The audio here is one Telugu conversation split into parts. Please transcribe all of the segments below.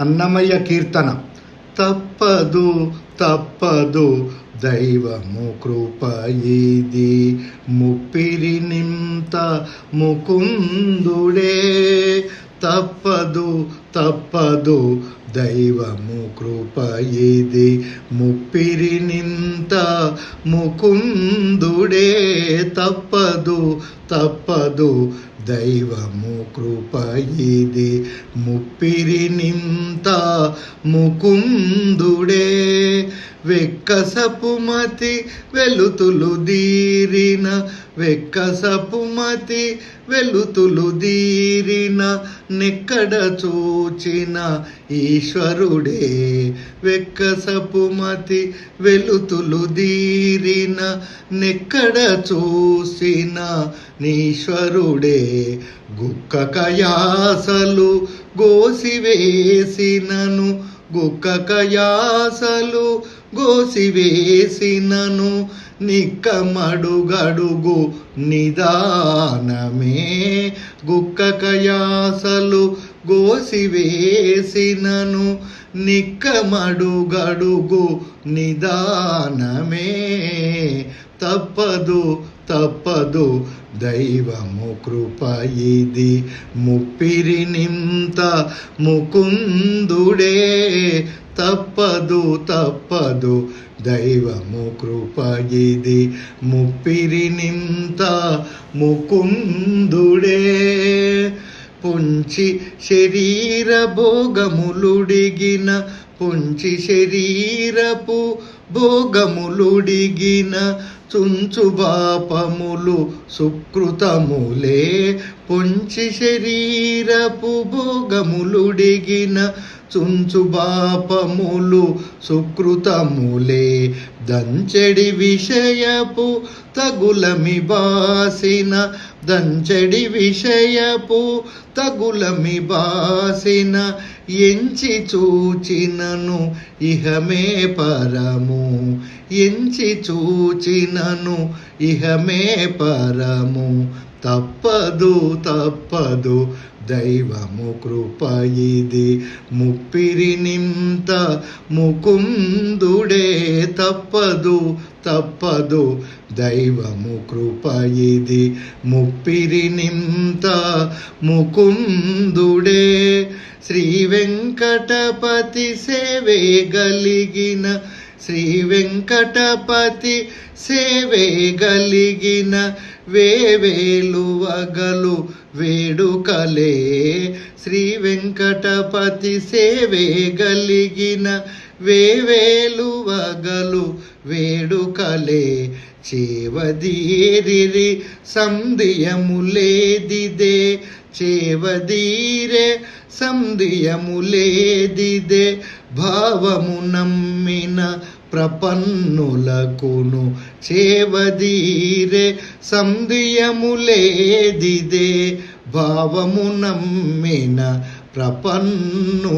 అన్నమయ్య కీర్తన. తప్పదు తప్పదు దైవము కృప ఇది ముప్పిరి నింత ముకుందుడే. తప్పదు తప్పదు దైవము కృప ముప్పిరి నింత ముకుందుడే తప్పదు తప్పదు. దైవము కృప ముప్పిరి నింత ముకుందుడే వెక్కసపుమతి వెలుతులు దీరిన వెక్కసపుమతి వెలుతులు దీరిన నెక్కడ చూచిన ఈశ్వరుడే. వెక్కసపుమతి వెలుతులు దీరిన నెక్కడ చూసిన నీశ్వరుడే గుక్క కయాసలు గోసివేసినను గుక్క కయాసలు గోసివేసినను నిక్కమడుగడుగు నిదానమే. గుక్క కయాసలు గోసివేసినను నిక్కమడుగడుగు నిదానమే. తప్పదు తప్పదు దైవము కృప ఇది. ముప్పిరి నింత ముకుందుడే. తప్పదు తప్పదు. దైవము కృపగిది ముప్పిరి నింత ముకుందుడే. పుంచి శరీర భోగములుడిగిన పుంచి శరీరపు భోగములుడిగిన చుంచు పాపములు సుకృతములే. పుంచి శరీరపు భోగములుడిగిన చుంచు బాపములు సుకృతములే. దంచెడి విషయపు తగులమి బాసిన దంచెడి విషయపు తగులమి బాసిన ఎంచి చూచినను ఇహమే పరము. ఎంచి చూచినను ఇహమే పరము. తప్పదు తప్పదు దైవము కృపయిది ఇది ముప్పిరి నింత ముకుందుడే తప్పదు తప్పదు. దైవము కృపయిది ముప్పిరి నింత ముకుందుడే శ్రీ వెంకటపతి సేవే గలిగిన శ్రీ వెంకటపతి సేవే గలిగిన వేవేలు వగలు వేడుకలే. శ్రీ వెంకటపతి సేవే గలిగిన వేవేలు వగలు వేడుకలే. చేవదీరిరి సంధియములేదిదే చేవదీరే సంధియములేదిదే భావము నమ్మిన ప్రపన్నులకును చేవదీరే సంధియములేదిదే భావము నమ్మిన ప్రపన్నులకును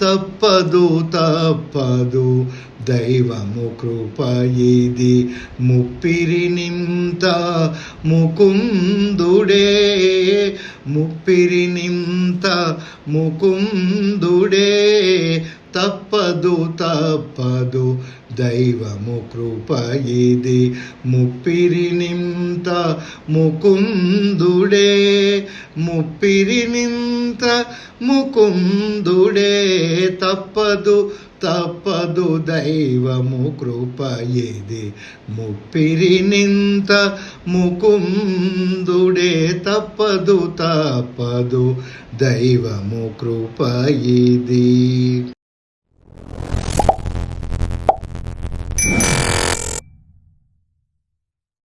తప్పదు తప్పదు. దైవము కృప ఇది. ముప్పిరి నింత ముకుందుడే. ముప్పిరి నింత ముకుందుడే. తప్పదు తప్పదు. దైవము కృప ఇది. ముప్పిరి నింత ముకుందుడే. ముప్పిరి నింత ముకుందుడే. తప్పదు తప్పదు. దైవము కృప ఇది. ముప్పిరి నింత ముకుందుడే. తప్పదు తప్పదు. దైవము కృప ఇది.